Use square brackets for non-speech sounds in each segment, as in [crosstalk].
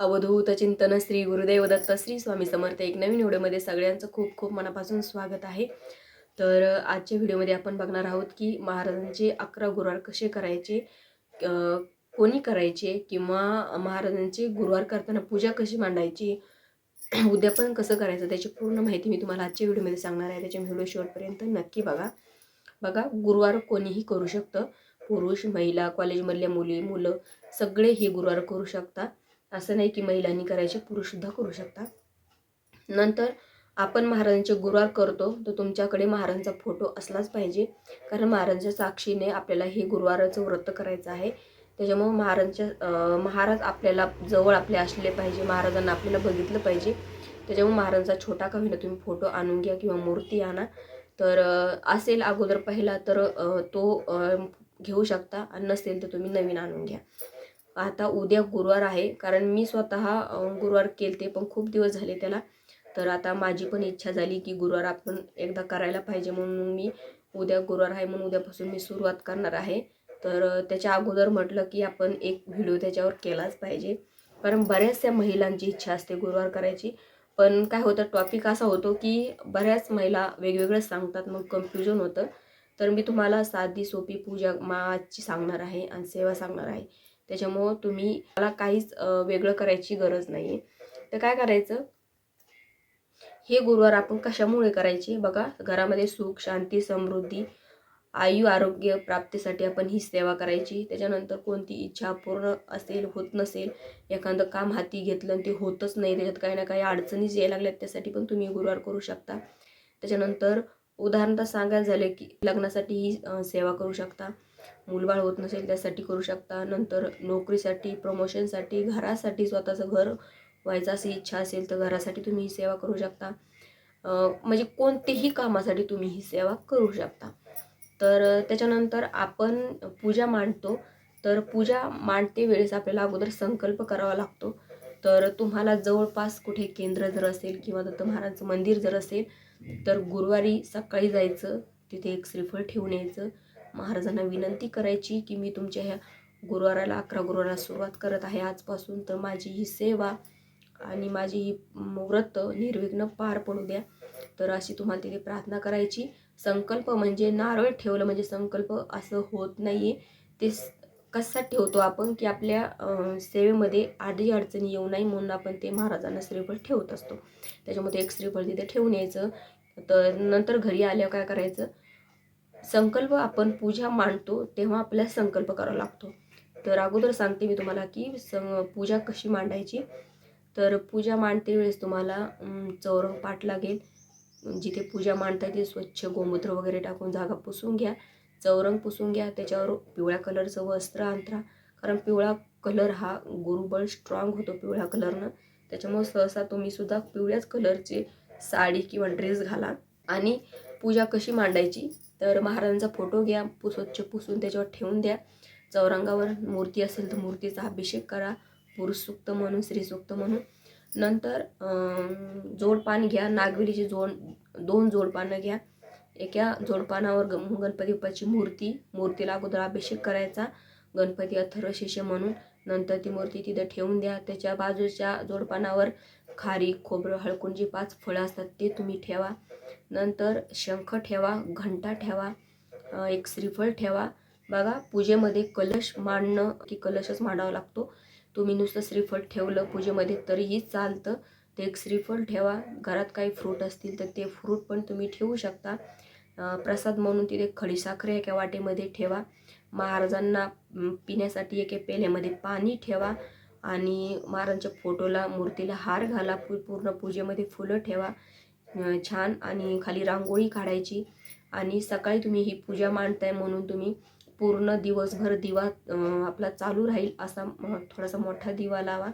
अवधूत चिंतन श्री गुरुदेव दत्त श्री स्वामी समर्थ. एक नवीन व्हिडिओमध्ये सगळ्यांचं खूप खूप मनापासून स्वागत आहे. तर आजच्या व्हिडिओमध्ये आपण बघणार आहोत की महाराजांचे अकरा गुरुवार कसे करायचे कोणी करायचे किंवा महाराजांचे गुरुवार करताना पूजा कशी मांडायची [clears throat] उद्यापन कसं करायचं त्याची पूर्ण माहिती मी तुम्हाला आजच्या व्हिडिओमध्ये सांगणार आहे. त्याच्या व्हिडिओ शेवटपर्यंत नक्की बघा. बघा गुरुवार कोणीही करू शकतं. पुरुष महिला कॉलेजमधल्या मुली मुलं सगळे हे गुरुवार करू शकतात. असं नाही की महिलांनी करायचे पुरुषसुद्धा करू शकतात. नंतर आपण महाराजांचे गुरुवार करतो तर तुमच्याकडे महाराजांचा फोटो असलाच पाहिजे. कारण महाराजांच्या साक्षीने आपल्याला हे गुरुवाराचं व्रत करायचं आहे. त्याच्यामुळं महाराजांच्या महाराज आपल्याला जवळ आपले असले पाहिजे महाराजांना आपल्याला बघितलं पाहिजे. त्याच्यामुळे महाराजांचा छोटा का होईना तुम्ही फोटो आणून घ्या किंवा मूर्ती आणा. तर असेल अगोदर पहिला तर तो घेऊ शकता. आणि नसेल तर तुम्ही नवीन आणून घ्या. आता उद्या गुरुवार आहे. कारण मी स्वतः गुरुवार केलते पण खूप दिवस झाले त्याला. तर आता माझी पण इच्छा झाली की गुरुवार आपण एकदा करायला पाहिजे म्हणून मी उद्या गुरुवार आहे म्हणून उद्यापासून मी सुरुवात करणार आहे. तर त्याच्या अगोदर म्हटलं की आपण एक व्हिडिओ त्याच्यावर केलाच पाहिजे. कारण बऱ्याचशा महिलांची इच्छा असते गुरुवार करायची. पण काय होतं टॉपिक असा होतो की बऱ्याच महिला वेगवेगळं सांगतात मग कन्फ्युजन होतं. तर मी तुम्हाला साधी सोपी पूजा माची सांगणार आहे आणि सेवा सांगणार आहे. त्याच्यामुळं तुम्ही मला काहीच वेगळं करायची गरज नाही आहे तर काय करायचं? हे गुरुवार आपण कशामुळे करायचे? बघा घरामध्ये सुख शांती समृद्धी आयु आरोग्य प्राप्तीसाठी आपण ही सेवा करायची. त्याच्यानंतर कोणती इच्छा पूर्ण असेल होत नसेल एखादं काम हाती घेतलं आणि ते होतच नाही त्याच्यात काही ना काही अडचणीच यायला लागल्यात त्यासाठी पण तुम्ही गुरुवार करू शकता. त्याच्यानंतर उदाहरणतः सांगायचं झालं की लग्नासाठी ही सेवा करू शकता. मूलबाळ होत नसेल त्यासाठी करू शकता. नंतर नोकरीसाठी प्रमोशनसाठी घरासाठी स्वतःचं घर व्हायचं अशी इच्छा असेल तर घरासाठी तुम्ही ही सेवा करू शकता. म्हणजे कोणतेही कामासाठी तुम्ही ही सेवा करू शकता. तर त्याच्यानंतर आपण पूजा मांडतो. तर पूजा मांडते वेळेस आपल्याला अगोदर संकल्प करावा लागतो. तर तुम्हाला जवळपास कुठे केंद्र जर असेल किंवा दत्त महाराजांचं मंदिर जर असेल तर गुरुवारी सकाळी जायचं. तिथे एक श्रीफळ ठेवून यायचं. महाराजांना विनंती करायची की मी तुमच्या ह्या गुरुवाराला अकरा गुरुवाराला सुरुवात करत आहे. आजपासून तर माझी ही सेवा आणि माझी ही व्रत निर्विघ्न पार पडू द्या. तर अशी तुम्हाला तिथे प्रार्थना करायची. संकल्प म्हणजे नारळ ठेवलं म्हणजे संकल्प असं होत नाही आहे ते स- कसा ठेवतो आपण? की आपल्या सेवेमध्ये आधी अडचणी येऊ नाही म्हणून आपण ते महाराजांना श्रीफळ ठेवत असतो. त्याच्यामध्ये एक श्रीफळ तिथे ठेवून यायचं. तर नंतर घरी आल्यावर काय करायचं? संकल्प आपण पूजा मांडतो तेव्हा आपल्याला संकल्प करावा लागतो. तर अगोदर सांगते मी तुम्हाला की सं पूजा कशी मांडायची? तर पूजा मांडते वेळेस तुम्हाला चौरंग पाठ लागेल. जिथे पूजा मांडता येते स्वच्छ गोमूत्र वगैरे टाकून जागा पुसून घ्या. चौरंग पुसून घ्या त्याच्यावर पिवळ्या कलरचं वस्त्र अंतरा कारण पिवळा कलर हा गुरुबळ स्ट्रॉंग होतो पिवळ्या कलरनं. त्याच्यामुळे सहसा तुम्ही सुद्धा पिवळ्याच कलरची साडी किंवा ड्रेस घाला. आणि पूजा कशी मांडायची? तर महाराजांचा फोटो घ्या पु स्वच्छ पुसून त्याच्यावर ठेवून द्या. चौरंगावर मूर्ती असेल तर मूर्तीचा अभिषेक करा. पुरुषसूक्त म्हणून स्त्रीसूक्त म्हणून. नंतर जोडपान घ्या. नागवेलीची जोड दोन जोडपानं घ्या. एका जोडपानावर ग गणपती बाप्पाची मूर्ती मूर्तीला अगोदर अभिषेक करायचा. गणपती अथर्व शिष्य म्हणून. नंतर ती मूर्ती तिथं ठेवून द्या. त्याच्या बाजूच्या जोडपानावर खारी खोबरं हळकुंजी पाच फळं असतात ते तुम्ही ठेवा. नंतर शंख ठेवा घंटा ठेवा एक श्रीफळ ठेवा. बघा पूजेमध्ये कलश मांडणं की कलशच मांडावा लागतो. तुम्ही नुसतं श्रीफळ ठेवलं पूजेमध्ये तरीही चालतं. ते एक श्रीफळ ठेवा. घरात काही फ्रूट असतील तर ते फ्रूट पण तुम्ही ठेवू शकता. प्रसाद म्हणून तिथे खडीसाखर एका वाटेमध्ये ठेवा. महाराजांना पिण्यासाठी एका पेल्यामध्ये पाणी ठेवा. आणि महाराजांच्या फोटोला मूर्तीला हार घाला पू पूर्ण पूजेमध्ये फुलं ठेवा छान आणि खाली रांगोळी काढायची. आणि सकाळी तुम्ही ही पूजा मांडताय म्हणून तुम्ही पूर्ण दिवसभर दिवा आपला चालू राहील असा थोडासा मोठा दिवा लावा.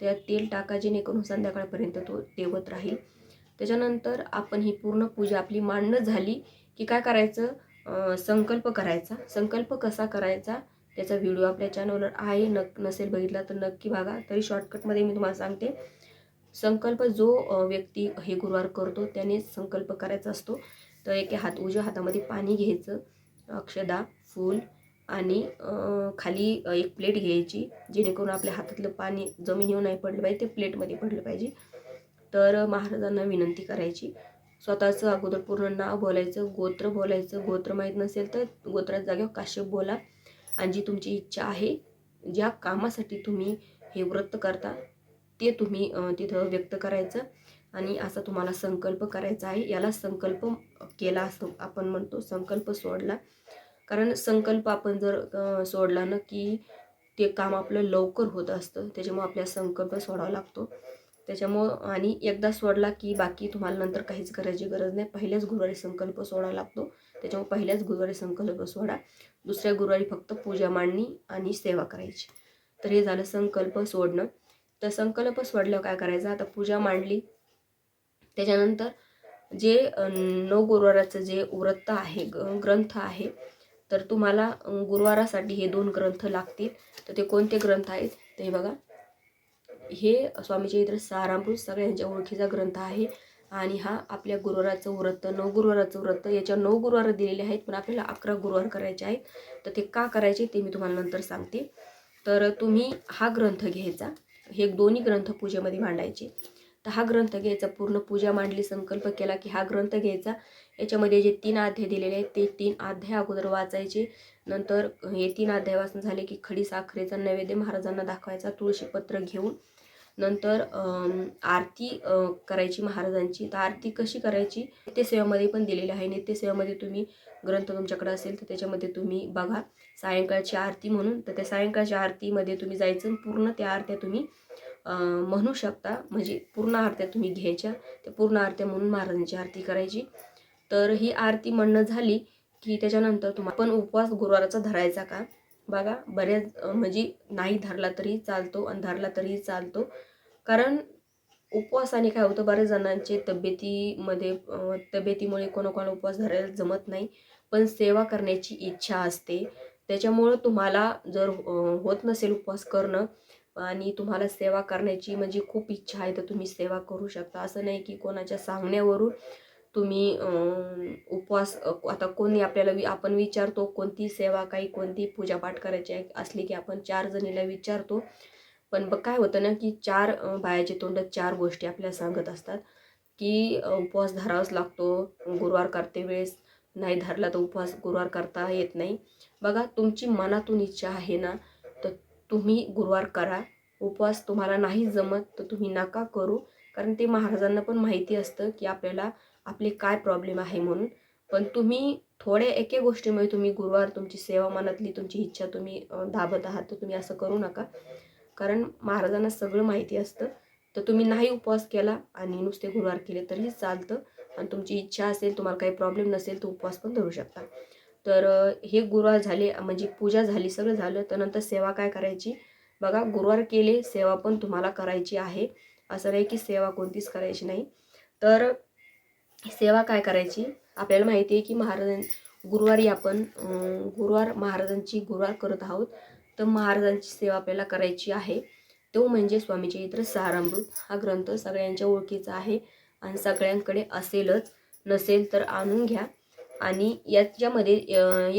त्यात तेल टाका जेणेकरून संध्याकाळपर्यंत तो तेवत राहील. त्याच्यानंतर आपण ही पूर्ण पूजा आपली मांडणं झाली की काय करायचं? संकल्प करायचा. संकल्प कसा करायचा? त्याचा व्हिडिओ आपल्या चॅनलवर आहे. नक नसेल बघितला तर नक्की बघा. तरी शॉर्टकटमध्ये मी तुम्हाला सांगते. संकल्प जो व्यक्ती हे गुरुवार करतो त्याने संकल्प करायचा असतो. तर एके हात उजव्या हातामध्ये पाणी घ्यायचं अक्षदा फूल आणि खाली एक प्लेट घ्यायची जेणेकरून आपल्या हातातलं पाणी जमिनीवर नाही पडलं पाहिजे ते प्लेटमध्ये पडलं पाहिजे. तर महाराजांना विनंती करायची. स्वतःचं अगोदर पूर्ण नाव बोलायचं गोत्र बोलायचं. गोत्र माहीत नसेल तर गोत्राच्या जागेवर काश्यप बोला. आणि जी तुमची इच्छा आहे ज्या कामासाठी तुम्ही हे व्रत करता ते तुम्ही तिथं व्यक्त करायचं आणि असा तुम्हाला संकल्प करायचा आहे. याला संकल्प केला असं आपण म्हणतो संकल्प सोडला. कारण संकल्प आपण जर सोडला ना की ते काम आपलं लवकर होत असतं. त्याच्यामुळं आपल्याला संकल्प सोडावा लागतो. त्याच्यामुळं आणि एकदा सोडला की बाकी तुम्हाला नंतर काहीच करायची गरज नाही. पहिल्याच गुरुवारी संकल्प सोडावा लागतो. त्याच्यामुळे पहिल्याच गुरुवारी संकल्प सोडा. दुसऱ्या गुरुवारी फक्त पूजा मांडणी आणि सेवा करायची. तर हे झालं संकल्प सोडणं. तर संकल्प सोडल्यावर काय करायचं? आता पूजा मांडली. त्याच्यानंतर जे नऊ गुरुवाराचं जे व्रत आहे ग- ग्रंथ आहे तर तुम्हाला गुरुवारासाठी हे दोन ग्रंथ लागतील. तर ते कोणते ग्रंथ आहेत? ते बघा. हे स्वामी चरित्र सारामृत सगळ्यांच्या ओळखीचा ग्रंथ आहे. आणि हा आपल्या गुरुवाराचं व्रत नऊ गुरुवाराचं व्रत याच्या नऊ गुरुवार दिलेले आहेत पण आपल्याला अकरा गुरुवार करायचे आहेत. तर ते का करायचे ते मी तुम्हाला नंतर सांगते. तर तुम्ही हा ग्रंथ घ्यायचा. हे दोन्ही ग्रंथ पूजेमध्ये मांडायचे. तर हा ग्रंथ घ्यायचा पूर्ण पूजा मांडली संकल्प केला की हा ग्रंथ घ्यायचा. याच्यामध्ये जे तीन अध्याय दिलेले आहेत ते तीन अध्याय अगोदर वाचायचे. नंतर हे तीन अध्याय वाचून झाले की खडी साखरेचा नैवेद्य महाराजांना दाखवायचा तुळशीपत्र घेऊन. नंतर आरती करायची महाराजांची. तर आरती कशी करायची? नित्यसेवेमध्ये पण दिलेली आहे. नित्यसेवेमध्ये तुम्ही ग्रंथ तुमच्याकडे असेल तर त्याच्यामध्ये तुम्ही बघा. सायंकाळची आरती म्हणून तर त्या सायंकाळच्या आरतीमध्ये तुम्ही जायचं आणि पूर्ण त्या आरत्या तुम्ही म्हणू शकता. म्हणजे पूर्ण आरत्या तुम्ही घ्यायच्या. त्या पूर्ण आरत्या म्हणून महाराजांची आरती करायची. तर ही आरती म्हणणं झाली की त्याच्यानंतर तुम्हाला पण उपवास गुरुवाराचा धरायचा का? बघा बऱ्याच म्हणजे नाही धरला तरी चालतो आणि धरला तरी चालतो. कारण उपवासाने काय होतं बऱ्याच जणांचे तब्येतीमध्ये तब्येतीमुळे कोणाकोणाला उपवास धरायला जमत नाही पण सेवा करण्याची इच्छा असते. त्याच्यामुळं तुम्हाला जर होत नसेल उपवास करणं आणि तुम्हाला सेवा करण्याची म्हणजे खूप इच्छा आहे तर तुम्ही सेवा करू शकता. असं नाही की कोणाच्या सांगण्यावरून तुम्ही उपवास आता कोणी आपल्याला वि आपण विचारतो कोणती सेवा काही कोणती पूजापाठ करायची आहे असली की आपण चार जणीला विचारतो. पण ब काय होतं ना की चार बायाचे तोंडात चार गोष्टी आपल्याला सांगत असतात की उपवास धरावाच लागतो गुरुवार करते वेळेस नाही धरला तर उपवास गुरुवार करता येत नाही. बघा तुमची मनातून इच्छा आहे ना तर तुम्ही गुरुवार करा. उपवास तुम्हाला नाही जमत तर तुम्ही नका करू. कारण ते महाराजांना पण माहिती असतं की आपल्याला आपले काय प्रॉब्लेम आहे म्हणून. पण तुम्ही थोड्या एके गोष्टीमुळे तुम्ही गुरुवार तुमची सेवा मनातली तुमची इच्छा तुम्ही दाबत आहात तर तुम्ही असं करू नका. कारण महाराजांना सगळं माहिती असतं. तर तुम्ही नाही उपवास केला आणि नुसते गुरुवार केले तरी चालतं. आणि तुमची इच्छा असेल तुम्हाला काही प्रॉब्लेम नसेल तर उपवास पण धरू शकता. तर हे गुरुवार झाले म्हणजे पूजा झाली सगळं झालं तर नंतर सेवा काय करायची? बघा गुरुवार केले सेवा पण तुम्हाला करायची आहे. असं नाही की सेवा कोणतीच करायची नाही. तर सेवा काय करायची? आपल्याला माहिती आहे की महाराजां गुरुवारी आपण गुरुवार महाराजांची गुरुवार करत आहोत. तर महाराजांची सेवा आपल्याला करायची आहे. तो म्हणजे स्वामीचे इतर सारामृत. हा ग्रंथ सगळ्यांच्या ओळखीचा आहे आणि सगळ्यांकडे असेलच. नसेल तर आणून घ्या. आणि याच्यामध्ये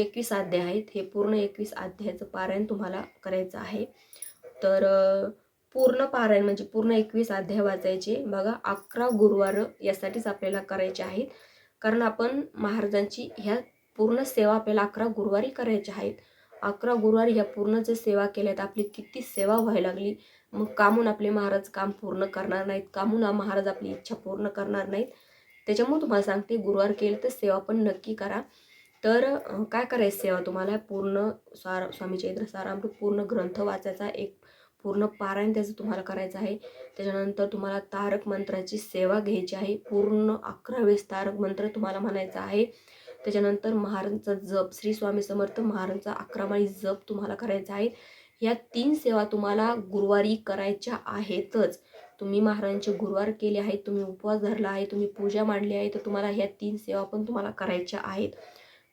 एकवीस अध्याय आहेत. हे पूर्ण एकवीस अध्यायाचं पारायण तुम्हाला करायचं आहे. तर पूर्ण पारायण म्हणजे पूर्ण एकवीस अध्याय वाचायचे. बघा अकरा गुरुवार यासाठीच आपल्याला करायचे आहेत. कारण आपण महाराजांची ह्या पूर्ण सेवा आपल्याला अकरा गुरुवारी करायच्या आहेत. अकरा गुरुवारी ह्या पूर्ण जर सेवा केल्या तर आपली किती सेवा व्हायला लागली. मग कामून आपले महाराज काम पूर्ण करणार नाहीत. कामून महाराज आपली इच्छा पूर्ण करणार नाहीत. त्याच्यामुळे तुम्हाला सांगते गुरुवार केलं तर सेवा पण नक्की करा. तर काय करायचं सेवा तुम्हाला? पूर्ण सार स्वामी चैत्र सारामृत पूर्ण ग्रंथ वाचायचा एक पूर्ण पारायण त्याचं तुम्हाला करायचं आहे. त्याच्यानंतर तुम्हाला तारक मंत्राची सेवा घ्यायची आहे. पूर्ण अकरा वेळेस तारक मंत्र तुम्हाला म्हणायचा आहे. त्याच्यानंतर महाराजांचा जप श्री स्वामी समर्थ महाराजांचा अकरा माळी जप तुम्हाला करायचा आहे. या तीन सेवा तुम्हाला गुरुवारी करायच्या आहेतच. तुम्ही महाराजांचे गुरुवार केले आहेत तुम्ही उपवास धरला आहे तुम्ही पूजा मांडली आहे तर तुम्हाला ह्या तीन सेवा पण तुम्हाला करायच्या आहेत.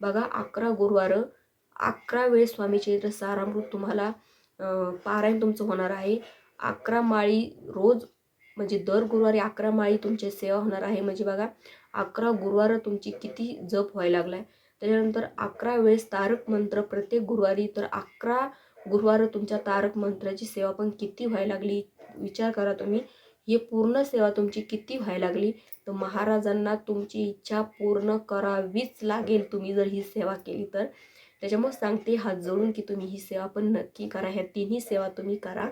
बघा अकरा गुरुवार अकरा वेळेस स्वामी चरित्र सारामृत तुम्हाला पारायण तुमचं होणार आहे. अकरा माळी रोज म्हणजे दर गुरुवारी अकरा माळी तुमची सेवा होणार आहे. म्हणजे बघा अकरा गुरुवार तुमची किती जप व्हायला लागलाय. त्याच्यानंतर अकरा वेळेस तारक मंत्र प्रत्येक गुरुवारी तर अकरा गुरुवार तुमच्या तारक मंत्राची सेवा पण किती व्हायला लागली? विचार करा तुम्ही. ही पूर्ण सेवा तुमची किती व्हायला लागली? तर महाराजांना तुमची इच्छा पूर्ण करावीच लागेल तुम्ही जर ही सेवा केली तर. त्याच्यामुळे सांगते हात जोडून की तुम्ही ही सेवा पण नक्की करा. ह्या तिन्ही सेवा तुम्ही करा.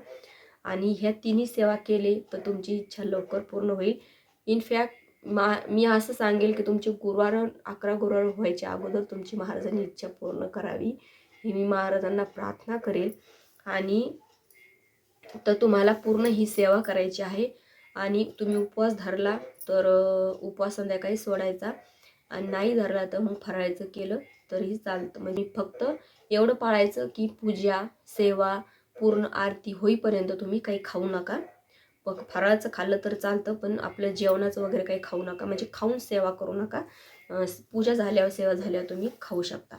आणि ह्या तिन्ही सेवा केले तर तुमची इच्छा लवकर पूर्ण होईल. इनफॅक्ट मा मी असं सांगेल की तुमचे गुरुवार अकरा गुरुवार व्हायच्या अगोदर तुमची महाराजांनी इच्छा पूर्ण करावी. ही मी महाराजांना प्रार्थना करेल. आणि तर तुम्हाला पूर्ण ही सेवा करायची आहे. आणि तुम्ही उपवास धरला तर उपवास संध्याकाळी सोडायचा. आणि नाही धरला तर मग फरायचं केलं. तरीही चालतं. म्हणजे फक्त एवढं पाळायचं की पूजा सेवा पूर्ण आरती होईपर्यंत तुम्ही काही खाऊ नका. मग फराळाचं खाल्लं तर चालतं पण आपलं जेवणाचं वगैरे काही खाऊ नका. म्हणजे खाऊन सेवा करू नका. पूजा झाल्यावर सेवा झाल्यावर तुम्ही खाऊ शकता.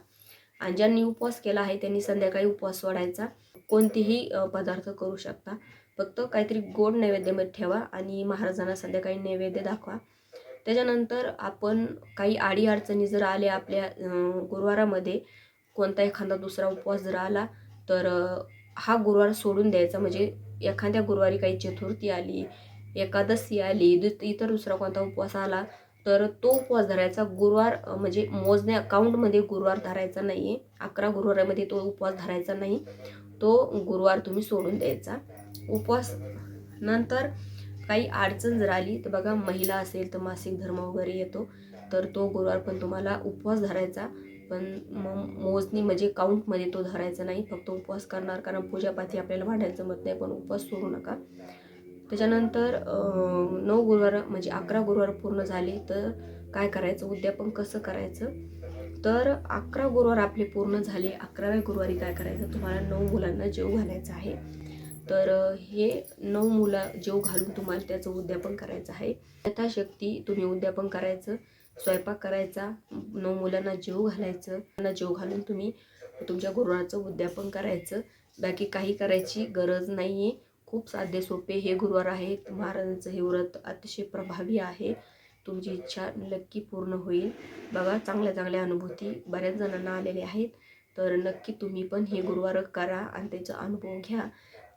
आणि ज्यांनी उपवास केला आहे त्यांनी संध्याकाळी उपवास सोडायचा. कोणतेही पदार्थ करू शकता. फक्त काहीतरी गोड नैवेद्यामध्ये ठेवा आणि महाराजांना संध्याकाळी नैवेद्य दाखवा. त्याच्यानंतर आपण काही अडीअडचणी जर आल्या आपल्या गुरुवारामध्ये कोणता एखादा दुसरा उपवास जर आला तर हा गुरुवार सोडून द्यायचा. म्हणजे एखाद्या गुरुवारी काही चतुर्थी आली एकादशी आली दु- इतर दुसरा कोणता उपवास आला तर तो उपवास धरायचा. गुरुवार म्हणजे मोजण्या अकाउंटमध्ये गुरुवार धरायचा नाही आहे अकरा गुरुवारामध्ये तो उपवास धरायचा नाही. तो गुरुवार तुम्ही सोडून द्यायचा. उपवास नंतर काही अडचण जर आली तर बघा महिला असेल तर मासिक धर्म वगैरे येतो. तर तो गुरुवार पण तुम्हाला उपवास धरायचा. पण मग मोजणी म्हणजे काउंटमध्ये तो धरायचा नाही. फक्त उपवास करणार कारण पूजापाती आपल्याला भांडायला जमत नाही. पण उपवास सोडू नका. त्याच्यानंतर नऊ गुरुवार म्हणजे अकरा गुरुवार पूर्ण झाले तर काय करायचं? उद्यापन कसं करायचं? तर अकरा गुरुवार आपले पूर्ण झाले. अकराव्या गुरुवारी काय करायचं? तुम्हाला नऊ मुलांना जेव घालायचं आहे. तर हे नऊ मुला जेव घालून तुम्हाला त्याचं उद्यापन करायचं आहे. यथाशक्ती तुम्ही उद्यापन करायचं स्वयंपाक करायचा नऊ मुलांना जेव घालायचं त्यांना जेव घालून तुम्ही तुमच्या गुरुवारचं उद्यापन करायचं. बाकी काही करायची गरज नाही आहे खूप साधे सोपे हे गुरुवार आहेत महाराजांचं हे व्रत अतिशय प्रभावी आहे. तुमची इच्छा नक्की पूर्ण होईल. बघा चांगल्या चांगल्या अनुभूती बऱ्याच जणांना आलेल्या आहेत. तर नक्की तुम्ही पण हे गुरुवार करा आणि त्याचा अनुभव घ्या.